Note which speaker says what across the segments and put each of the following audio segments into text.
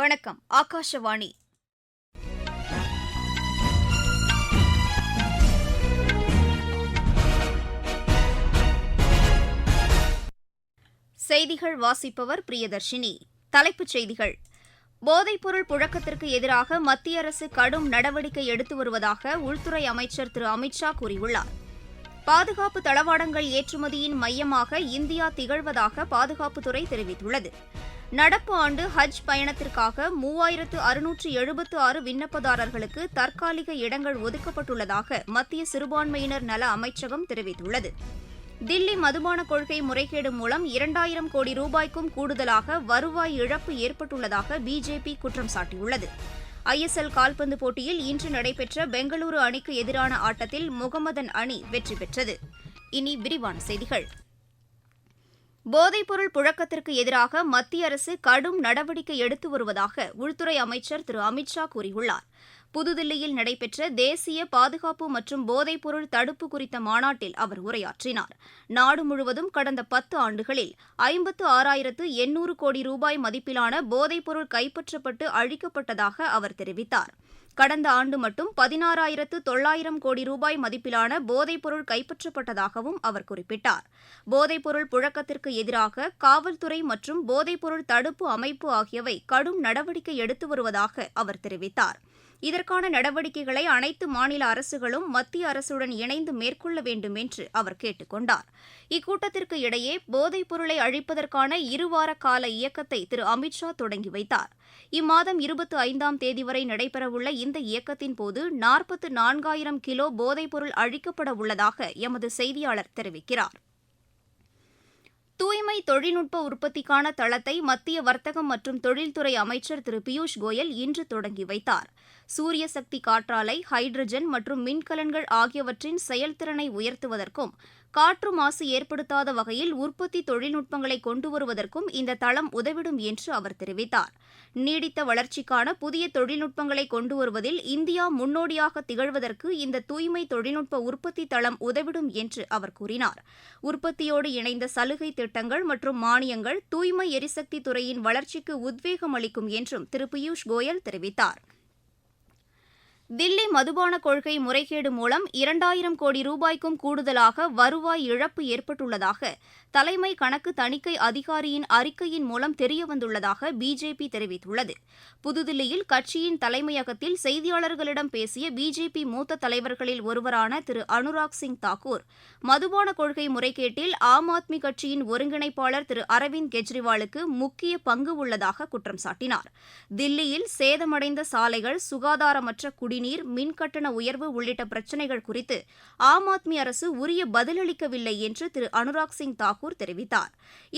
Speaker 1: வணக்கம் ஆகாஷவாணி செய்திகள் வாசிப்பவர் பிரியதர்ஷினி தலைப்புச் செய்திகள் போதைப்பொருள் புழக்கத்திற்கு எதிராக மத்திய அரசு கடும் நடவடிக்கை எடுத்து வருவதாக உள்துறை அமைச்சர் திரு அமித்ஷா கூறியுள்ளார் பாதுகாப்பு தளவாடங்கள் ஏற்றுமதியின் மையமாக இந்தியா திகழ்வதாக பாதுகாப்புத்துறை தெரிவித்துள்ளது நடப்பு ஆண்டு ஹஜ் பயணத்திற்காக மூவாயிரத்து அறுநூற்று எழுபத்து ஆறு விண்ணப்பதாரர்களுக்கு தற்காலிக இடங்கள் ஒதுக்கப்பட்டுள்ளதாக மத்திய சிறுபான்மையினர் நல அமைச்சகம் தெரிவித்துள்ளது தில்லி மதுபான கொள்கை முறைகேடு மூலம் இரண்டாயிரம் கோடி ரூபாய்க்கும் கூடுதலாக வருவாய் இழப்பு ஏற்பட்டுள்ளதாக பிஜேபி குற்றம் சாட்டியுள்ளது ஐஎஸ்எல் கால்பந்து போட்டியில் இன்று நடைபெற்ற பெங்களூரு அணிக்கு எதிரான ஆட்டத்தில் முகமதன் அணி வெற்றி பெற்றது இனி விரிவான செய்திகள் போதைப்பொருள் புழக்கத்திற்கு எதிராக மத்திய அரசு கடும் நடவடிக்கை எடுத்து வருவதாக உள்துறை அமைச்சர் திரு அமித்ஷா கூறியுள்ளாா் புதுதில்லியில் நடைபெற்ற தேசிய பாதுகாப்பு மற்றும் போதைப்பொருள் தடுப்பு குறித்த மாநாட்டில் அவர் உரையாற்றினார் நாடு முழுவதும் கடந்த பத்து ஆண்டுகளில் ஐம்பத்து ஆறாயிரத்து எண்ணூறு கோடி ரூபாய் மதிப்பிலான போதைப்பொருள் கைப்பற்றப்பட்டு அழிக்கப்பட்டதாக அவர் தெரிவித்தார் கடந்த ஆண்டு மட்டும் பதினாறாயிரத்து தொள்ளாயிரம் கோடி ரூபாய் மதிப்பிலான போதைப்பொருள் கைப்பற்றப்பட்டதாகவும் அவர் குறிப்பிட்டார் போதைப்பொருள் புழக்கத்திற்கு எதிராக காவல்துறை மற்றும் போதைப்பொருள் தடுப்பு அமைப்பு ஆகியவை கடும் நடவடிக்கை எடுத்து வருவதாக அவர் தெரிவித்தார் இதற்கான நடவடிக்கைகளை அனைத்து மாநில அரசுகளும் மத்திய அரசுடன் இணைந்து மேற்கொள்ள வேண்டும் என்று அவர் கேட்டுக் கொண்டார் இக்கூட்டத்திற்கு இடையே போதைப் பொருளை அழிப்பதற்கான இருவார கால இயக்கத்தை திரு அமித்ஷா தொடங்கி வைத்தார் இம்மாதம் இருபத்தி ஐந்தாம் தேதி வரை நடைபெறவுள்ள இந்த இயக்கத்தின் போது நாற்பத்து நான்காயிரம் கிலோ போதைப்பொருள் அழிக்கப்பட உள்ளதாக எமது செய்தியாளர் தெரிவிக்கிறார் தூய்மை தொழில்நுட்ப உற்பத்திக்கான தளத்தை மத்திய வர்த்தகம் மற்றும் தொழில்துறை அமைச்சர் திரு பியூஷ் கோயல் இன்று தொடங்கி வைத்தார் சூரிய சக்தி காற்றாலை ஹைட்ரஜன் மற்றும் மின்கலன்கள் ஆகியவற்றின் செயல்திறனை உயர்த்துவதற்கும் காற்று மாசு ஏற்படுத்தாத வகையில் உற்பத்தி தொழில்நுட்பங்களை கொண்டு வருவதற்கும் இந்த தளம் உதவிடும் என்று அவர் தெரிவித்தார் நீடித்த வளர்ச்சிக்கான புதிய தொழில்நுட்பங்களை கொண்டு வருவதில் இந்தியா முன்னோடியாக திகழ்வதற்கு இந்த தூய்மை தொழில்நுட்ப உற்பத்தி தளம் உதவிடும் என்று அவர் கூறினார் உற்பத்தியோடு இணைந்த சலுகை திட்டங்கள் மற்றும் மானியங்கள் தூய்மை எரிசக்தி துறையின் வளர்ச்சிக்கு உத்வேகம் அளிக்கும் என்றும் திரு பியூஷ் கோயல் தெரிவித்தாா் தில்லி மதுபான கொள்கை முறைகேடு மூலம் இரண்டாயிரம் கோடி ரூபாய்க்கும் கூடுதலாக வருவாய் இழப்பு ஏற்பட்டுள்ளதாக தலைமை கணக்கு தணிக்கை அதிகாரியின் அறிக்கையின் மூலம் தெரியவந்துள்ளதாக பிஜேபி தெரிவித்துள்ளது புதுதில்லியில் கட்சியின் தலைமையகத்தில் செய்தியாளர்களிடம் பேசிய பிஜேபி மூத்த தலைவர்களில் ஒருவரான திரு அனுராக் சிங் தாக்கூர் மதுபான கொள்கை முறைகேட்டில் ஆம் ஆத்மி கட்சியின் ஒருங்கிணைப்பாளர் திரு அரவிந்த் கெஜ்ரிவாலுக்கு முக்கிய பங்கு உள்ளதாக குற்றம் சாட்டினார் தில்லியில் சேதமடைந்த சாலைகள் சுகாதாரமற்ற குடி குடிநீர் மின்கட்டண உயர்வு உள்ளிட்ட பிரச்சினைகள் குறித்து ஆம் ஆத்மி அரசு உரிய பதிலளிக்கவில்லை என்று திரு அனுராக் சிங் தாக்கூர் தெரிவித்தார்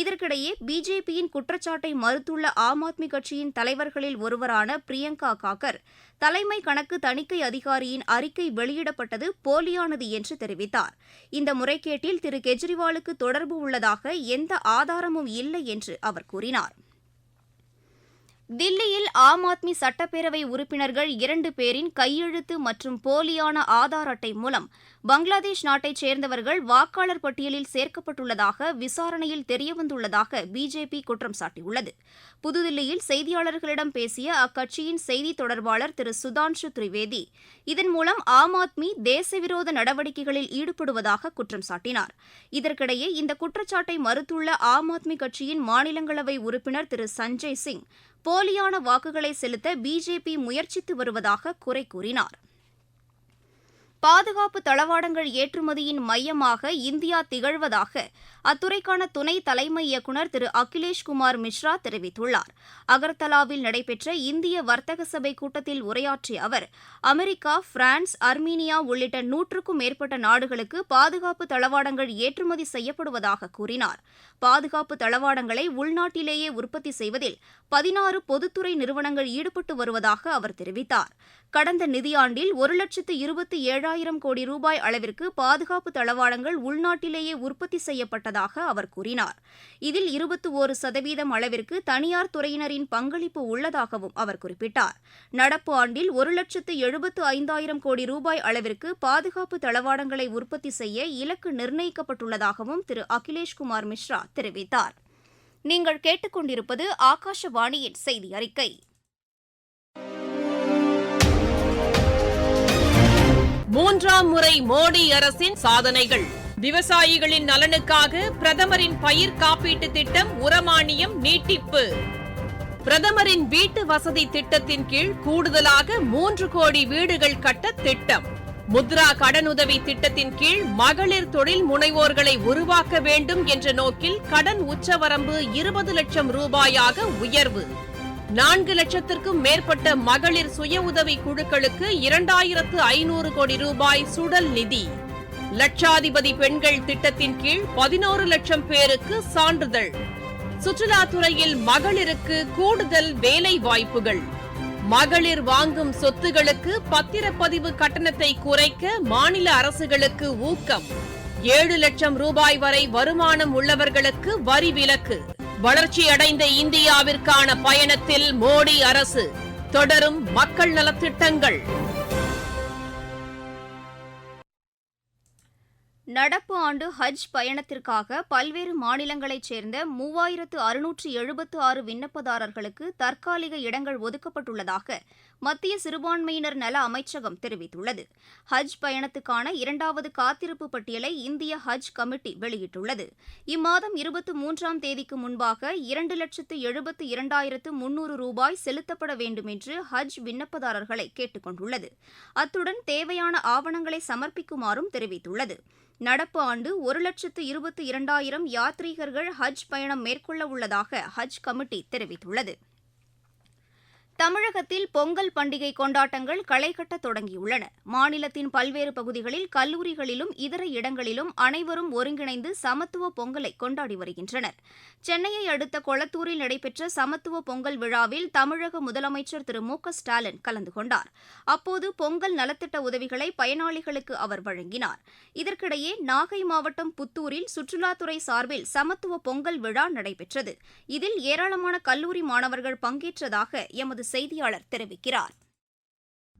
Speaker 1: இதற்கிடையே பிஜேபியின் குற்றச்சாட்டை மறுத்துள்ள ஆம் ஆத்மி கட்சியின் தலைவர்களில் ஒருவரான பிரியங்கா காக்கர் தலைமை கணக்கு தணிக்கை அதிகாரியின் அறிக்கை வெளியிடப்பட்டது போலியானது என்று தெரிவித்தார் இந்த முறைகேட்டில் திரு கெஜ்ரிவாலுக்கு தொடர்பு உள்ளதாக எந்த ஆதாரமும் இல்லை என்று அவர் கூறினார் தில்லியில் ஆம் ஆத்மி சட்டப்பேரவை உறுப்பினர்கள் இரண்டு பேரின் கையெழுத்து மற்றும் போலியான ஆதார் அட்டை மூலம் பங்களாதேஷ் நாட்டைச் சேர்ந்தவர்கள் வாக்காளர் பட்டியலில் சேர்க்கப்பட்டுள்ளதாக விசாரணையில் தெரியவந்துள்ளதாக பிஜேபி குற்றம் சாட்டியுள்ளது புதுதில்லியில் செய்தியாளர்களிடம் பேசிய அக்கட்சியின் செய்தி தொடர்பாளர் திரு சுதான்ஷு திரிவேதி இதன் மூலம் ஆம் ஆத்மி தேசவிரோத நடவடிக்கைகளில் ஈடுபடுவதாக குற்றம் சாட்டினார் இதற்கிடையே இந்த குற்றச்சாட்டை மறுத்துள்ள ஆம் ஆத்மி கட்சியின் மாநிலங்களவை உறுப்பினர் திரு சஞ்சய் சிங் போலியான வாக்குகளை செலுத்த பிஜேபி முயற்சித்து வருவதாக குறை கூறினாா் பாதுகாப்பு தளவாடங்கள் ஏற்றுமதியின் மையமாக இந்தியா திகழ்வதாக அத்துறைக்கான துணை தலைமை இயக்குநர் திரு அகிலேஷ்குமார் மிஸ்ரா தெரிவித்துள்ளார் அகர்தலாவில் நடைபெற்ற இந்திய வர்த்தக சபை கூட்டத்தில் உரையாற்றிய அவர் அமெரிக்கா பிரான்ஸ் அர்மீனியா உள்ளிட்ட நூற்றுக்கும் மேற்பட்ட நாடுகளுக்கு பாதுகாப்பு தளவாடங்கள் ஏற்றுமதி செய்யப்படுவதாக கூறினார் பாதுகாப்பு தளவாடங்களை உள்நாட்டிலேயே உற்பத்தி செய்வதில் பதினாறு பொதுத்துறை நிறுவனங்கள் ஈடுபட்டு வருவதாக அவர் தெரிவித்தார் கடந்த நிதியாண்டில் ஒரு லட்சத்து இருபத்தி ஏழு ஆறாயிரம் கோடி ரூபாய் அளவிற்கு பாதுகாப்பு தளவாடங்கள் உள்நாட்டிலேயே உற்பத்தி செய்யப்பட்டதாக அவர் கூறினார் இதில் இருபத்தி ஒரு சதவீதம் அளவிற்கு தனியார் துறையினரின் பங்களிப்பு உள்ளதாகவும் அவர் குறிப்பிட்டார் நடப்பு ஆண்டில் ஒரு லட்சத்து எழுபத்து ஐந்தாயிரம் கோடி ரூபாய் அளவிற்கு பாதுகாப்பு தளவாடங்களை உற்பத்தி செய்ய இலக்கு நிர்ணயிக்கப்பட்டுள்ளதாகவும் திரு அகிலேஷ்குமார் மிஸ்ரா தெரிவித்தார் நீங்கள் கேட்டுக்கொண்டிருப்பது ஆகாஷவாணியின் செய்தி அறிக்கை மூன்றாம் முறை மோடி அரசின் சாதனைகள் விவசாயிகளின் நலனுக்காக பிரதமரின் பயிர் காப்பீட்டு திட்டம் உரமானியம் நீட்டிப்பு பிரதமரின் வீட்டு வசதி திட்டத்தின் கீழ் கூடுதலாக மூன்று கோடி வீடுகள் கட்ட திட்டம் முத்ரா கடனுதவி திட்டத்தின் கீழ் மகளிர் தொழில் முனைவோர்களை உருவாக்க வேண்டும் என்ற நோக்கில் கடன் உச்சவரம்பு இருபது லட்சம் ரூபாயாக உயர்வு நான்கு லட்சத்திற்கும் மேற்பட்ட மகளிர் சுய உதவி குழுக்களுக்கு இரண்டாயிரத்து ஐநூறு கோடி ரூபாய் சுடல் நிதி லட்சாதிபதி பெண்கள் திட்டத்தின் கீழ் பதினோரு லட்சம் பேருக்கு சான்றிதழ் சுற்றுலாத்துறையில் மகளிருக்கு கூடுதல் வேலை வாய்ப்புகள் மகளிர் வாங்கும் சொத்துகளுக்கு பத்திரப்பதிவு கட்டணத்தை குறைக்க மாநில அரசுகளுக்கு ஊக்கம் ஏழு லட்சம் ரூபாய் வரை வருமானம் உள்ளவர்களுக்கு வரி விலக்கு வளர்ச்சியடைந்த இந்தியாவிற்கான பயணத்தில் மோடி அரசு தொடரும் மக்கள் நலத்திட்டங்கள் நடப்பு ஆண்டு ஹஜ் பயணத்திற்காக பல்வேறு மாநிலங்களைச் சேர்ந்த மூவாயிரத்து அறுநூற்று எழுபத்து ஆறு விண்ணப்பதாரர்களுக்கு தற்காலிக இடங்கள் ஒதுக்கப்பட்டுள்ளதாக மத்திய சிறுபான்மையினர் நல அமைச்சகம் தெரிவித்துள்ளது ஹஜ் பயணத்துக்கான இரண்டாவது காத்திருப்பு பட்டியலை இந்திய ஹஜ் கமிட்டி வெளியிட்டுள்ளது இம்மாதம் இருபத்தி மூன்றாம் தேதிக்கு முன்பாக இரண்டு லட்சத்து எழுபத்து இரண்டாயிரத்து முன்னூறு ரூபாய் செலுத்தப்பட வேண்டும் என்று ஹஜ் விண்ணப்பதாரர்களை கேட்டுக் கொண்டுள்ளது அத்துடன் தேவையான ஆவணங்களை சமர்ப்பிக்குமாறும் தெரிவித்துள்ளது நடப்பு ஆண்டு ஒரு லட்சத்து இருபத்தி இரண்டாயிரம் யாத்ரீகர்கள் ஹஜ் பயணம் மேற்கொள்ள உள்ளதாக ஹஜ் கமிட்டி தெரிவித்துள்ளது தமிழகத்தில் பொங்கல் பண்டிகை கொண்டாட்டங்கள் களைகட்ட தொடங்கியுள்ளன மாநிலத்தின் பல்வேறு பகுதிகளில் கல்லூரிகளிலும் இதர இடங்களிலும் அனைவரும் ஒருங்கிணைந்து சமத்துவ பொங்கலை கொண்டாடி வருகின்றனர் சென்னையை அடுத்த கொளத்தூரில் நடைபெற்ற சமத்துவ பொங்கல் விழாவில் தமிழக முதலமைச்சர் திரு மு ஸ்டாலின் கலந்து கொண்டார் அப்போது பொங்கல் நலத்திட்ட உதவிகளை பயனாளிகளுக்கு அவர் வழங்கினார் இதற்கிடையே நாகை மாவட்டம் புத்தூரில் சுற்றுலாத்துறை சார்பில் சமத்துவ பொங்கல் விழா நடைபெற்றது இதில் ஏராளமான கல்லூரி மாணவர்கள் பங்கேற்றதாக எமது செய்தியாளர் தெரிவிக்கிறார்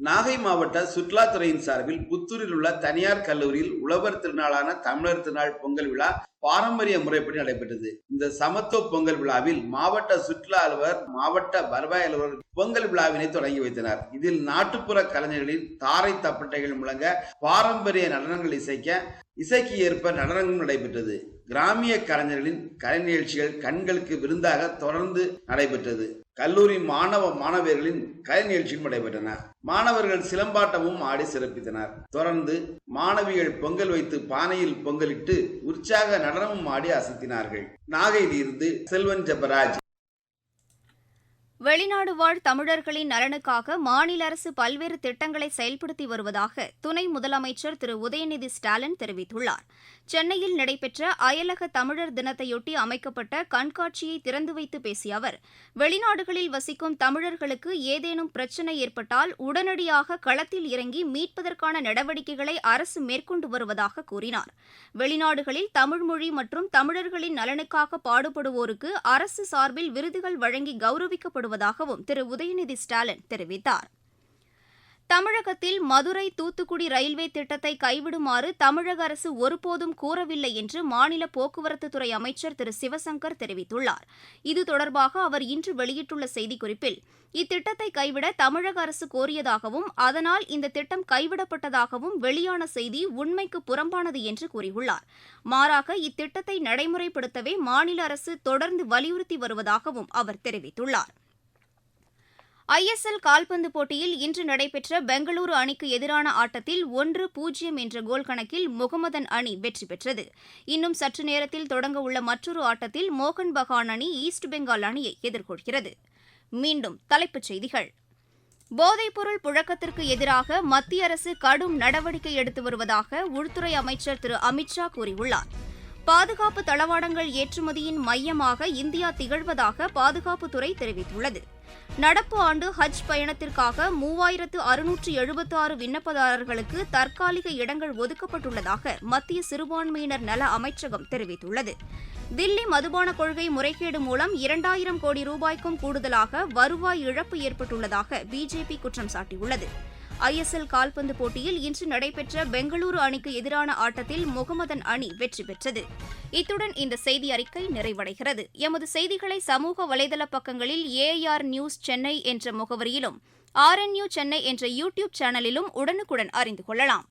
Speaker 2: நாகை மாவட்ட சுற்றுலாத்துறையின் சார்பில் புத்தூரில் உள்ள தனியார் கல்லூரியில் உழவர் திருநாளான தமிழர் திருநாள் பொங்கல் விழா பாரம்பரிய முறைப்படி நடைபெற்றது இந்த சமத்துவ பொங்கல் விழாவில் மாவட்ட சுற்றுலா அலுவலர் மாவட்ட வருவாய் அலுவலர் பொங்கல் விழாவினை தொடங்கி வைத்தனர் இதில் நாட்டுப்புற கலைஞர்களின் தாரை தப்பட்டைகள் முழங்க பாரம்பரிய நடனங்கள் இசைக்க இசைக்கு ஏற்ப நடனங்களும் நடைபெற்றது கிராமிய கலைஞர்களின் கலை நிகழ்ச்சிகள் கண்களுக்கு விருந்தாக தொடர்ந்து நடைபெற்றது கல்லூரி மாணவ மாணவியர்களின் கலை நிகழ்ச்சியும் நடைபெற்றன மாணவர்கள் சிலம்பாட்டமும் ஆடி சிறப்பித்தனர் தொடர்ந்து மாணவிகள் பொங்கல் வைத்து பானையில் பொங்கலிட்டு உற்சாக நடனம் ஆடி அசத்தினார்கள் நாகையிலிருந்து செல்வன் ஜெபராஜ்
Speaker 1: வெளிநாடு வாழ் தமிழர்களின் நலனுக்காக மாநில அரசு பல்வேறு திட்டங்களை செயல்படுத்தி வருவதாக துணை முதலமைச்சர் திரு உதயநிதி ஸ்டாலின் தெரிவித்துள்ளார் சென்னையில் நடைபெற்ற அயலக தமிழர் தினத்தையொட்டி அமைக்கப்பட்ட கண்காட்சியை திறந்து வைத்து பேசிய அவர் வெளிநாடுகளில் வசிக்கும் தமிழர்களுக்கு ஏதேனும் பிரச்சினை ஏற்பட்டால் உடனடியாக களத்தில் இறங்கி மீட்பதற்கான நடவடிக்கைகளை அரசு மேற்கொண்டு வருவதாக கூறினார் வெளிநாடுகளில் தமிழ் மொழி மற்றும் தமிழர்களின் நலனுக்காக பாடுபடுவோருக்கு அரசு சார்பில் விருதுகள் வழங்கி கௌரவிக்கப்படும் செயல்படுவதாகவும் திரு உதயநிதி ஸ்டாலின் தெரிவித்தார் தமிழகத்தில் மதுரை தூத்துக்குடி ரயில்வே திட்டத்தை கைவிடுமாறு தமிழக அரசு ஒருபோதும் கூறவில்லை என்று மாநில போக்குவரத்துத்துறை அமைச்சர் திரு சிவசங்கர் தெரிவித்துள்ளார் இது தொடர்பாக அவர் இன்று வெளியிட்டுள்ள செய்திக்குறிப்பில் இத்திட்டத்தை கைவிட தமிழக அரசு கோரியதாகவும் அதனால் இந்த திட்டம் கைவிடப்பட்டதாகவும் வெளியான செய்தி உண்மைக்கு புறம்பானது என்று கூறியுள்ளார் மாறாக இத்திட்டத்தை நடைமுறைப்படுத்தவே மாநில அரசு தொடர்ந்து வலியுறுத்தி வருவதாகவும் அவர் தெரிவித்துள்ளாா் ஐ எஸ் எல் கால்பந்து போட்டியில் இன்று நடைபெற்ற பெங்களூரு அணிக்கு எதிரான ஆட்டத்தில் ஒன்று பூஜ்ஜியம் என்ற கோல் கணக்கில் முகமதன் அணி வெற்றி பெற்றது இன்னும் சற்று நேரத்தில் தொடங்க உள்ள மற்றொரு ஆட்டத்தில் மோகன் பகான் அணி ஈஸ்ட் பெங்கால் அணியை எதிர்கொள்கிறது மீண்டும் தலைப்புச் செய்திகள் போதைப்பொருள் புழக்கத்திற்கு எதிராக மத்திய அரசு கடும் நடவடிக்கை எடுத்து வருவதாக உள்துறை அமைச்சர் திரு அமித்ஷா கூறியுள்ளார் பாதுகாப்பு தளவாடங்கள் ஏற்றுமதியின் மையமாக இந்தியா திகழ்வதாக பாதுகாப்புத்துறை தெரிவித்துள்ளது நடப்பு ஆண்டு ஹஜ் பயணத்திற்காக மூவாயிரத்து அறுநூற்று எழுபத்தி ஆறு விண்ணப்பதாரர்களுக்கு தற்காலிக இடங்கள் ஒதுக்கப்பட்டுள்ளதாக மத்திய சிறுபான்மையினர் நல அமைச்சகம் தெரிவித்துள்ளது தில்லி மதுபான கொள்கை முறைகேடு மூலம் இரண்டாயிரம் கோடி ரூபாய்க்கும் கூடுதலாக வருவாய் இழப்பு ஏற்பட்டுள்ளதாக பிஜேபி குற்றம் சாட்டியுள்ளது ஐஎஸ்எல் கால்பந்து போட்டியில் இன்று நடைபெற்ற பெங்களூரு அணிக்கு எதிரான ஆட்டத்தில் முகமதன் அணி வெற்றி பெற்றது இத்துடன் இந்த செய்தி அறிக்கை நிறைவடைகிறது எமது செய்திகளை சமூக வலைதள பக்கங்களில் ஏஆர் நியூஸ் சென்னை என்ற முகவரியிலும் ஆர்என்யூ சென்னை என்ற யூடியூப் சேனலிலும் உடனுக்குடன் அறிந்து கொள்ளலாம்